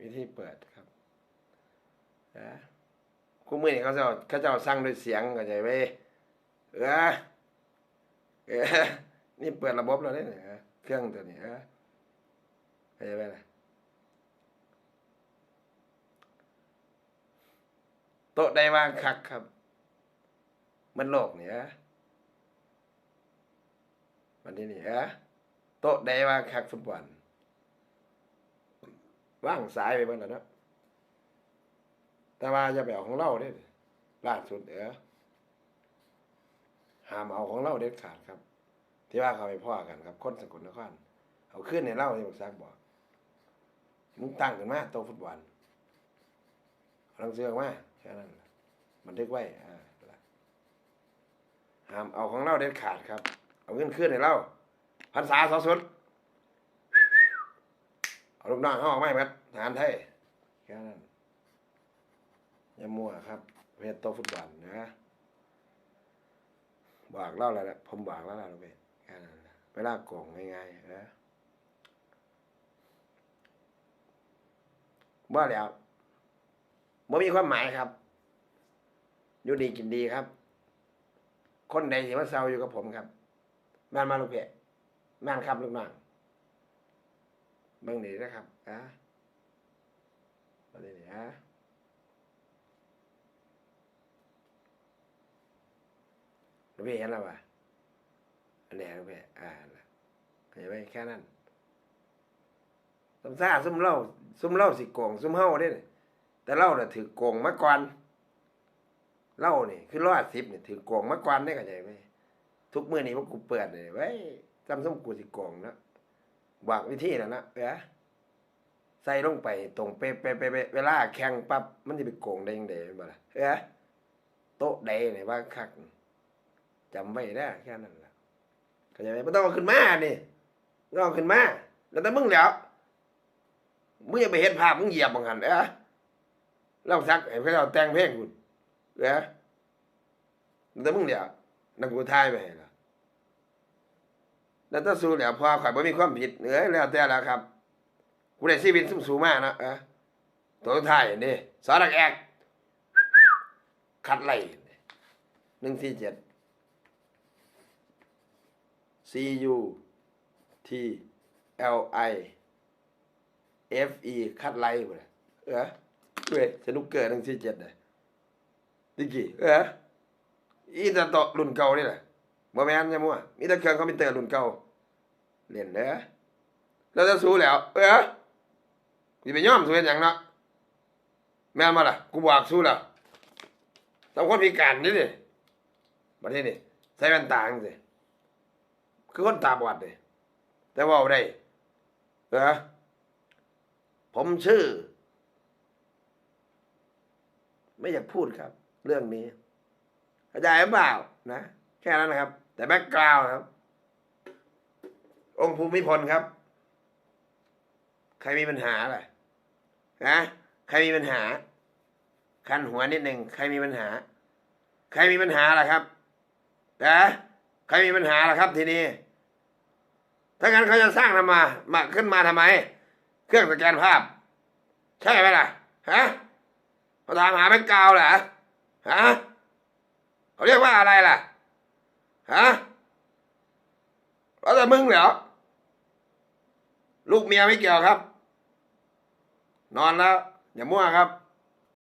วิธีเปิดครับนะคู่มือนี่เขาจะเขาจะสั่งด้วยเสียงก็ใจไว้เออเออนี่เปิดระบบแล้เนี่ยเออเครื่องตัวนี้เออเข้าใจไหมล่ะโต๊ะใดวางคักครับ มันโลกเนี่ยวันที่นี่เออโต๊ะใดวางคักฟุตบอล ว่างสายไปเบิ่แล้วนะแต่ว่าอย่าไปเอาของเราเด้ล่าสุดเด้อห้ามเอาของเราเด็ดขาดครับ ที่ว่าเขาไปพ่อกันครับ คนสกุลนครเอาขึ้นในเล่าที่บอกซักบอกมึงตั้งกันมาโตฟุตบอลเอาหนังสือกมาแค่นั้นล่ะบันทึกไว้อ่าห้ามเอาของเราเด็ดขาดครับ เอาเงินขึ้นในเล่าพันษาสอสุด ลูกน้องเขาออกมาให้หมัดทหารไทยแค่นั้นอย่ามัวครับเพจโตฟุตบอลนะบอกเล่าอะไรละผมบอกแล้วล่ะลูกเบสแค่นั้นนะเวลาโกงง่ายๆนะว่าแล้วบ่มีความหมายครับ อยู่ดีกินดีครับ คนใดที่มาเซาอยู่กับผมครับแม่นมาลูกเบสแม่นครับลูกน้อง เบิ่งนี่นะครับอะมาเลยนี่ฮะลูกพี่เห็นแล้ววะอันไหนี้ลูกพี่อ่าล่ะเข้าใจไหมแค่นั้นสมซาซุ่มเล่าซุ่มเล่าสิโกงซุ่มเฮาเด้นี่แต่เล่าน่ะถือโกงมาก่อนเล่านี่คือร้อยสิบนี่ถือโกงมาก่อนได้เข้าใจไหมทุกมื้อนี้พวกกูเปิดเลยไว้ยจำซุ่มกูสิโกงเนาะ บอกวิธีแล้วนะเออใส่ลงไปตรงเป๊ะเป๊ะเป๊ะเป๊ะเวลาแข่งปั๊บมันจะไปโกงได้ยังไงบ่ล่ะเออโต๊ะใดเนี่ยว่าคักจำไว้ได้แค่นั้นแหละเข้าใจไหมไม่ต้องเอาขึ้นมานี่ไม่ต้องเอาขึ้นมาแล้วแต่มึงแล้วมึงอย่าไปเห็นภาพมึงเหยียบบังหันเออเราซักให้เขาเอาแต่งเพลงคุณเออแล้วแต่มึงแล้วนักกูทายไปให้ล่ะ แล้วถ้าสู้แล้วพอข่อยบ่มีความผิดเอ้ยแล้วแต่ละครับกูได้ชีวิตสูงสูงมากนะออตัวท้ายนี่สอดักแอกคัดไล่หนึ่งสี่เจ็ด C U T L I F E คัดไล่บ่ล่ะเออเว้ยสนุกเกิดหนึ่งสี่เจ็ดเลยดิกี้เอออีตาโตะรุ่นเก่านี่แหละ บ่แม่นอย่มั่วมีแต่เครื่องคอมพิวเตอร์รุ่นเก่าเล่นเด้อแล้วจะสู้แล้ว เออกูสิไปยอมสู้เฮ็ดหยังเนาะแม่นบ่ล่ะกูบอกสู้แล้วต้องคนพิการนี่ดิบัดนี้นี่ใส่แว่นตาจังซี่คือคนตาบอดนี่แต่ว้าได้เออผมชื่อ ไม่อยากพูดครับ เรื่องนี้เข้าใจหรือเปล่านะ แค่นั้นนะครับ แต่แบ็กกราวด์ครับ องค์ภูมิพลครับ ใครมีปัญหาล่ะนะใครมีปัญหา คันหัวนิดหนึ่งใครมีปัญหา ใครมีปัญหาล่ะครับนะใครมีปัญหาล่ะครับ ทีนี้ถ้างั้นเขาจะสร้างทำไมา มาขึ้นมาทำไม เครื่องสแกนภาพ ใช่ไหมล่ะฮะเขาถามหาแบ็กกราวด์เหรอฮะเขาเรียกว่าอะไรล่ะ ฮะแล้วแต่มึงเหรอ ลูกเมียไม่เกี่ยวครับ นอนแล้ว อย่ามั่วครับ